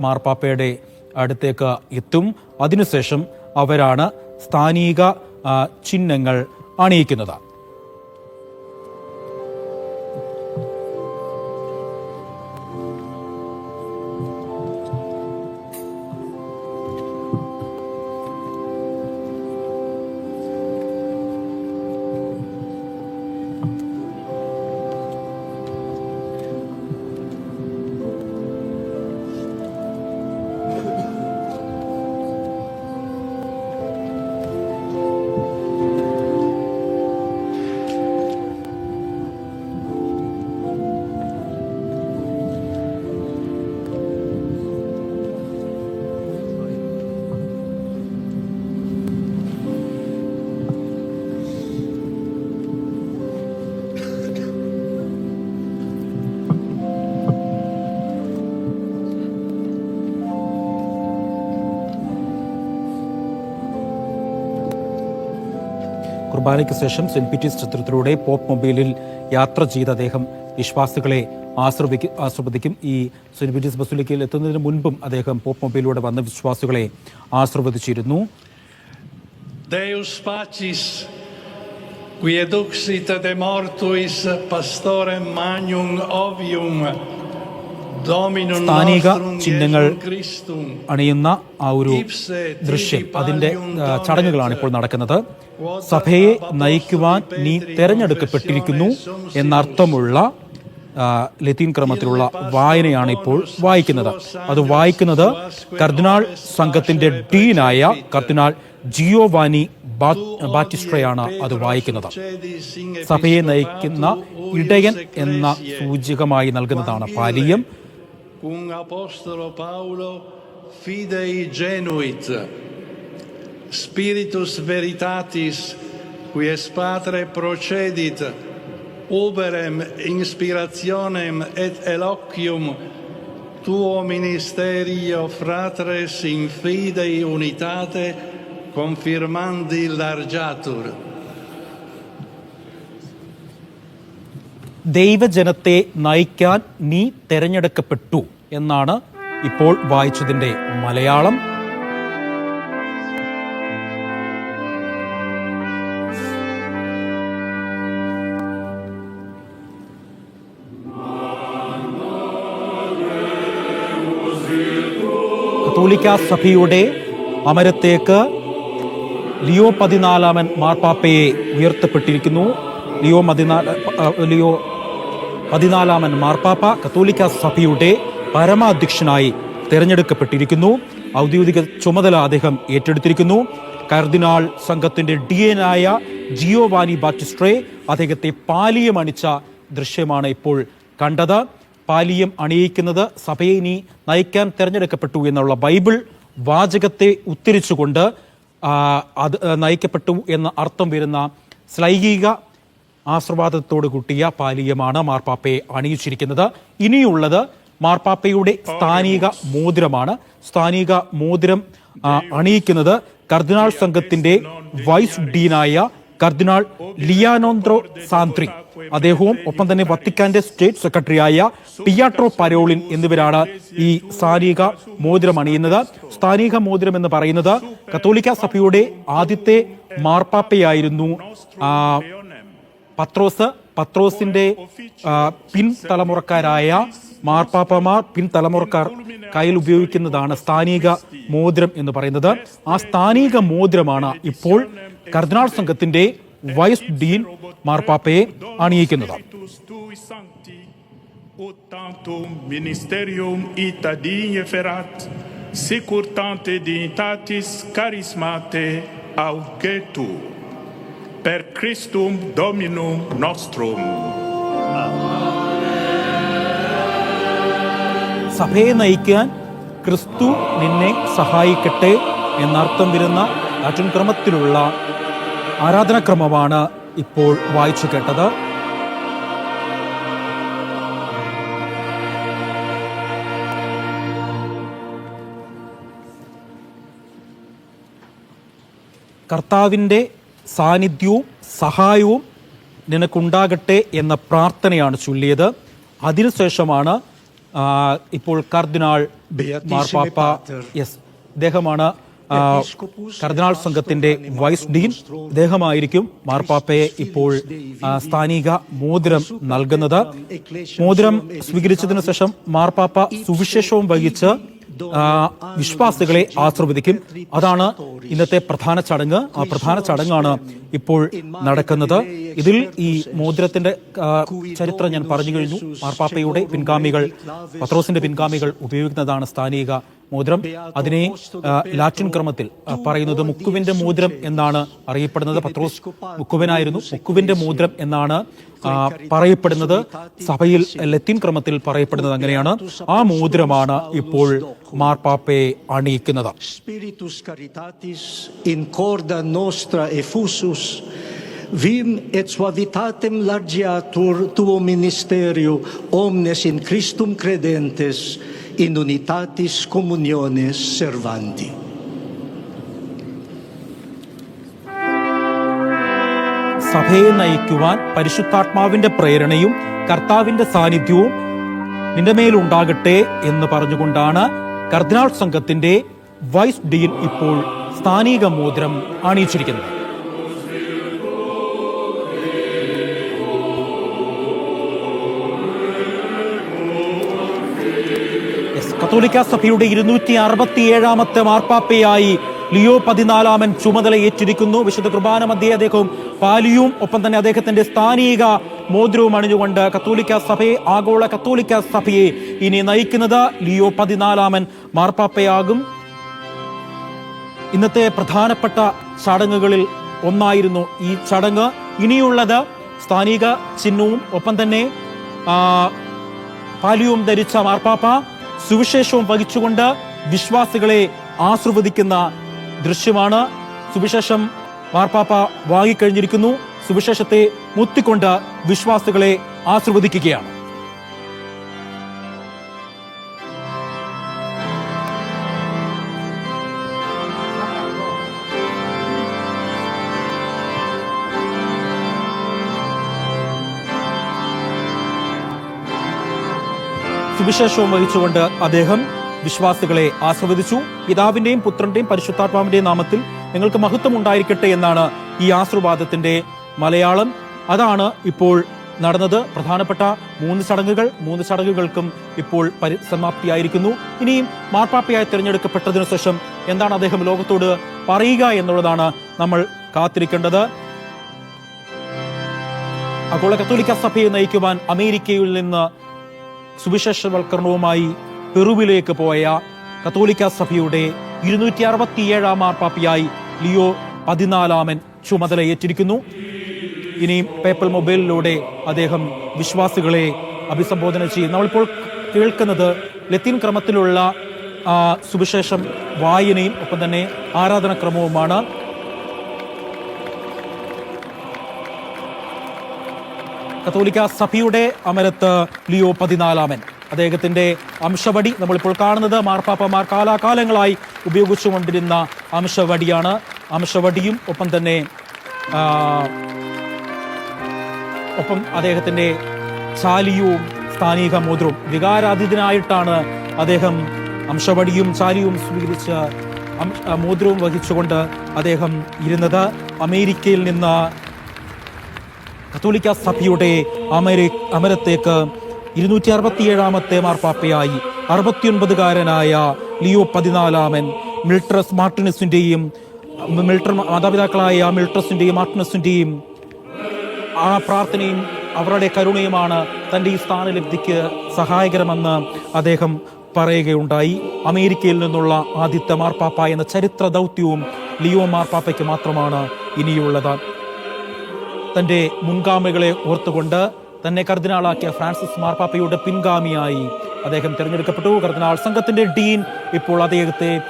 മാർപ്പാപ്പയുടെ അടുത്തേക്ക് എത്തും. അതിനുശേഷം അവരാണ് സ്ഥാനിക ചിഹ്നങ്ങൾ അണിയിക്കുന്നത്. കുർബാനയ്ക്ക് ശേഷം സെന്റ് പീറ്റേഴ്സ് ചിത്രത്തിലൂടെ പോപ്പ് മൊബൈലിൽ യാത്ര ചെയ്ത അദ്ദേഹം വിശ്വാസികളെ ആശ്രവദിക്കും ആശ്രവദിക്കും. ഈ സെന്റ് പീറ്റേഴ്സ് ബസുലിക്കയിൽ എത്തുന്നതിന് മുൻപും അദ്ദേഹം പോപ്പ് മൊബൈലിലൂടെ വന്ന വിശ്വാസികളെ ആശ്രവദിച്ചിരുന്നു. Qui eduxit de mortuis pastorem magnum ovium, സ്ഥാനിക ചിഹ്നങ്ങൾ അണിയുന്ന ആ ഒരു ദൃശ്യം. അതിന്റെ ചടങ്ങുകളാണ് ഇപ്പോൾ നടക്കുന്നത്. സഭയെ നയിക്കുവാൻ നീ തെരഞ്ഞെടുക്കപ്പെട്ടിരിക്കുന്നു എന്നർത്ഥമുള്ള ലത്തീൻ ക്രമത്തിലുള്ള വായനയാണ് ഇപ്പോൾ വായിക്കുന്നത്. അത് വായിക്കുന്നത് കർദിനാൾ സംഘത്തിന്റെ ഡീനായ കർദിനാൾ ജിയോവാനി ബാറ്റിസ്ട്രയാണ് അത് വായിക്കുന്നത്. സഭയെ നയിക്കുന്ന ഇടയൻ എന്ന സൂചകമായി നൽകുന്നതാണ് Paliyam. cum apostolo Paulo fidei genuit spiritus veritatis qui es patre procedit uberem inspirationem et eloquium tuo ministerio fratres in fidei unitate confirmandi largiatur ദൈവജനത്തെ നയിക്കാൻ നീ തെരഞ്ഞെടുക്കപ്പെട്ടു എന്നാണ് ഇപ്പോൾ വായിച്ചതിന്റെ മലയാളം. കത്തോലിക്ക സഭയുടെ അമരത്തേക്ക് ലിയോ പതിനാലാമൻ മാർപ്പാപ്പയെ ഉയർത്തപ്പെട്ടിരിക്കുന്നു. ലിയോ പതിനാല് ലിയോ പതിനാലാമൻ മാർപ്പാപ്പ കത്തോലിക്ക സഭയുടെ പരമാധ്യക്ഷനായി തെരഞ്ഞെടുക്കപ്പെട്ടിരിക്കുന്നു. ഔദ്യോഗിക ചുമതല അദ്ദേഹം ഏറ്റെടുത്തിരിക്കുന്നു. കർദിനാൾ സംഘത്തിന്റെ ഡി എനായ ജിയോവാനി ബാറ്റിസ്ട്രേ അദ്ദേഹത്തെ പാലിയം അണിച്ച ദൃശ്യമാണ് ഇപ്പോൾ കണ്ടത്. പാലിയം അണിയിക്കുന്നത് സഭയെ ഇനി നയിക്കാൻ തെരഞ്ഞെടുക്കപ്പെട്ടു എന്നുള്ള ബൈബിൾ വാചകത്തെ ഉത്തിരിച്ചുകൊണ്ട് അത് നയിക്കപ്പെട്ടു എന്ന അർത്ഥം വരുന്ന ശ്ലൈകിക ആശ്രവാദത്തോട് കൂട്ടിയ പാലിയമാണ് മാർപ്പാപ്പയെ അണിയിച്ചിരിക്കുന്നത്. ഇനിയുള്ളത് മാർപ്പാപ്പയുടെ സ്ഥാനിക മോതിരമാണ്. സ്ഥാനിക മോതിരം അണിയിക്കുന്നത് കർദിനാൾ സംഘത്തിന്റെ വൈസ് ഡീനായ കർദിനാൾ ലിയാനോന്ദ്രോ സാന്ത്രി. അദ്ദേഹവും ഒപ്പം തന്നെ വത്തിക്കാന്റെ സ്റ്റേറ്റ് സെക്രട്ടറിയായ പിയാട്രോ പരോളിൻ എന്നിവരാണ് ഈ സ്ഥാനിക മോതിരം അണിയുന്നത്. സ്ഥാനിക മോതിരം എന്ന് പറയുന്നത് കത്തോലിക്ക സഭയുടെ ആദ്യത്തെ മാർപ്പാപ്പയായിരുന്നു പത്രോസ്. പത്രോസിന്റെ പിൻ തലമുറക്കാരായ മാർപ്പാപ്പമാർ പിൻതലമുറക്കാർ കയ്യിൽ ഉപയോഗിക്കുന്നതാണ് സ്ഥാനിക മോതിരം എന്ന് പറയുന്നത് ആ സ്ഥാനിക മോതിരമാണ് ഇപ്പോൾ കർദിനാൾ സംഘത്തിന്റെ വൈസ് ഡീൻ മാർപ്പാപ്പയെ അണിയിക്കുന്നത് Per Christum Dominum Nostrum. സഭയെ നയിക്കാൻ ക്രിസ്തു നിന്നെ സഹായിക്കട്ടെ എന്നർത്ഥം വരുന്ന ലാറ്റിൻ ക്രമത്തിലുള്ള ആരാധനാക്രമമാണ് ഇപ്പോൾ വായിച്ചു കേട്ടത്. കർത്താവിന്റെ സാന്നിധ്യവും സഹായവും നിനക്കുണ്ടാകട്ടെ എന്ന പ്രാർത്ഥനയാണ് ചൊല്ലിയത്. അതിനുശേഷമാണ് ഇപ്പോൾ കർദിനാൾ മാർപ്പാപ്പ യെസ് ഇദ്ദേഹമാണ് കർദിനാൾ സംഘത്തിന്റെ വൈസ് ഡീൻ. ഇദ്ദേഹമായിരിക്കും മാർപ്പാപ്പയെ ഇപ്പോൾ സ്ഥാനിക മോതിരം നൽകുന്നത്. മോതിരം സ്വീകരിച്ചതിനു ശേഷം മാർപ്പാപ്പ സുവിശേഷവും വഹിച്ച് വിശ്വാസികളെ ആശീർവദിക്കും. അതാണ് ഇന്നത്തെ പ്രധാന ചടങ്ങ്. ആ പ്രധാന ചടങ്ങാണ് ഇപ്പോൾ നടക്കുന്നത്. ഇതിൽ ഈ മോതിരത്തിന്റെ ചരിത്രം ഞാൻ പറഞ്ഞു കഴിഞ്ഞു. മാർപ്പാപ്പയുടെ പിൻഗാമികൾ പത്രോസിന്റെ പിൻഗാമികൾ ഉപയോഗിക്കുന്നതാണ് സ്ഥാനിക മോതിരം. അതിനെ ലാറ്റിൻ ക്രമത്തിൽ പറയുന്നത് മുക്കുവിന്റെ മോതിരം എന്നാണ് അറിയപ്പെടുന്നത്. പത്രോസ് മുക്കുവനായിരുന്നു. മുക്കുവിന്റെ മോതിരം എന്നാണ് പറയപ്പെടുന്നത്. സഭയിൽ ലത്തീൻ ക്രമത്തിൽ പറയപ്പെടുന്നത് അങ്ങനെയാണ്. ആ മോതിരമാണ് ഇപ്പോൾ മാർപ്പാപ്പയെ അണിയിക്കുന്നത്. Vim et suavitatem largiatur tuo ministerio omnes in Christum credentes, in unitatis communiones servandi. സഭയെ നയിക്കുവാൻ പരിശുദ്ധാത്മാവിന്റെ പ്രേരണയും കർത്താവിന്റെ സാന്നിധ്യവും നിന്റെ മേലുണ്ടാകട്ടെ എന്ന് പറഞ്ഞുകൊണ്ടാണ് കർദിനാൾ സംഘത്തിന്റെ വൈസ് ഡീൻ ഇപ്പോൾ സ്ഥാനിക മോതിരം അണിയിച്ചിരിക്കുന്നത് കത്തോലിക്ക സഭയുടെ ഇരുന്നൂറ്റി അറുപത്തിയേഴാമത്തെ മാർപ്പാപ്പയായി ലിയോ പതിനാലാമൻ ചുമതല ഏറ്റിരിക്കുന്നു വിശുദ്ധ കുർബാന മധ്യേ അദ്ദേഹവും പാലിയും ഒപ്പം തന്നെ അദ്ദേഹത്തിന്റെ സ്ഥാനീക മോതിരവും അണിഞ്ഞുകൊണ്ട് കത്തോലിക്ക സഭയെ ആഗോള കത്തോലിക്ക സഭയെ ഇനി നയിക്കുന്നത് ലിയോ പതിനാലാമൻ മാർപ്പാപ്പയാകും. ഇന്നത്തെ പ്രധാനപ്പെട്ട ചടങ്ങുകളിൽ ഒന്നായിരുന്നു ഈ ചടങ്ങ്. ഇനിയുള്ളത് സ്ഥാനിക ചിഹ്നവും ഒപ്പം തന്നെ പാലിയും ധരിച്ച മാർപ്പാപ്പ. സുവിശേഷവും വഹിച്ചുകൊണ്ട് വിശ്വാസികളെ ആശീർവദിക്കുന്ന ദൃശ്യമാണ്. സുവിശേഷം മാർപ്പാപ്പ വാങ്ങിക്കഴിഞ്ഞിരിക്കുന്നു. സുവിശേഷത്തെ മുത്തിക്കൊണ്ട് വിശ്വാസികളെ ആശീർവദിക്കുകയാണ്. സുവിശേഷവും വഹിച്ചുകൊണ്ട് അദ്ദേഹം വിശ്വാസികളെ ആസ്വദിച്ചു പിതാവിന്റെയും പുത്രന്റെയും പരിശുദ്ധാത്മാവിന്റെയും നാമത്തിൽ നിങ്ങൾക്ക് മഹത്വം ഉണ്ടായിരിക്കട്ടെ എന്നാണ് ഈ ആശീർവാദത്തിന്റെ മലയാളം. അതാണ് ഇപ്പോൾ നടന്നത്. പ്രധാനപ്പെട്ട മൂന്ന് ചടങ്ങുകൾ മൂന്ന് ചടങ്ങുകൾക്കും ഇപ്പോൾ പരിസമാപ്തിയായിരിക്കുന്നു. ഇനിയും മാർപ്പാപ്പയായി തിരഞ്ഞെടുക്കപ്പെട്ടതിനു ശേഷം എന്താണ് അദ്ദേഹം ലോകത്തോട് പറയുക എന്നുള്ളതാണ് നമ്മൾ കാത്തിരിക്കേണ്ടത്. ആഗോള കത്തോലിക്ക സഭയെ നയിക്കുവാൻ അമേരിക്കയിൽ നിന്ന് സുവിശേഷവൽക്കരണവുമായി പെറുവിലേക്ക് പോയ കത്തോലിക്ക സഭയുടെ ഇരുന്നൂറ്റി അറുപത്തിയേഴാം മാർപ്പാപ്പിയായി ലിയോ പതിനാലാമൻ ചുമതലയേറ്റിരിക്കുന്നു ഇനിയും പേപ്പൽ മൊബൈലിലൂടെ അദ്ദേഹം വിശ്വാസികളെ അഭിസംബോധന ചെയ്യും നമ്മളിപ്പോൾ കേൾക്കുന്നത് ലത്തീൻ ക്രമത്തിലുള്ള സുവിശേഷം വായനയും ഒപ്പം തന്നെ ആരാധനക്രമവുമാണ്. കത്തോലിക്ക സഭയുടെ അമരത്ത് ലിയോ പതിനാലാമൻ. അദ്ദേഹത്തിന്റെ അംശവടി നമ്മളിപ്പോൾ കാണുന്നത് മാർപ്പാപ്പമാർ കാലാകാലങ്ങളായി ഉപയോഗിച്ചുകൊണ്ടിരുന്ന അംശവടിയാണ്. അംശവടിയും ഒപ്പം തന്നെ ഒപ്പം അദ്ദേഹത്തിന്റെ ചാലിയവും സ്ഥാനിക മോതിരവും വികാരാതീതനായിട്ടാണ് അദ്ദേഹം അംശവടിയും ചാലിയും സ്വീകരിച്ച് മോതിരവും വഹിച്ചുകൊണ്ട് അദ്ദേഹം ഇരുന്നത്. അമേരിക്കയിൽ നിന്ന് കത്തോലിക്ക സഭയുടെ അമര അമരത്തേക്ക് ഇരുന്നൂറ്റി അറുപത്തിയേഴാമത്തെ മാർപ്പാപ്പയായി അറുപത്തിയൊൻപതുകാരനായ ലിയോ പതിനാലാമൻ മിൽട്രസ് മാർട്ടിനസിന്റെയും മിൽട്ടർ മാതാപിതാക്കളായ മിൽട്രസിന്റെയും മാർട്ടിനസിന്റെയും ആ പ്രാർത്ഥനയും അവരുടെ കരുണയുമാണ് തന്റെ ഈ സ്ഥാനലബ്ധിക്ക് സഹായകരമെന്ന് അദ്ദേഹം പറയുകയുണ്ടായി. അമേരിക്കയിൽ നിന്നുള്ള ആദ്യത്തെ മാർപ്പാപ്പ എന്ന ചരിത്ര ദൗത്യവും ലിയോ മാർപ്പാപ്പയ്ക്ക് മാത്രമാണ് ഇനിയുള്ളത്. തന്റെ മുൻഗാമികളെ ഓർത്തുകൊണ്ട് തന്നെ കർദിനാളാക്കിയ ഫ്രാൻസിസ് മാർപ്പാപ്പയുടെ പിൻഗാമിയായി. അദ്ദേഹം തിരഞ്ഞെടുക്കപ്പെട്ടു. കർദിനാൾ സംഘത്തിന്റെ ഡീൻ ഇപ്പോൾ അദ്ദേഹത്തെ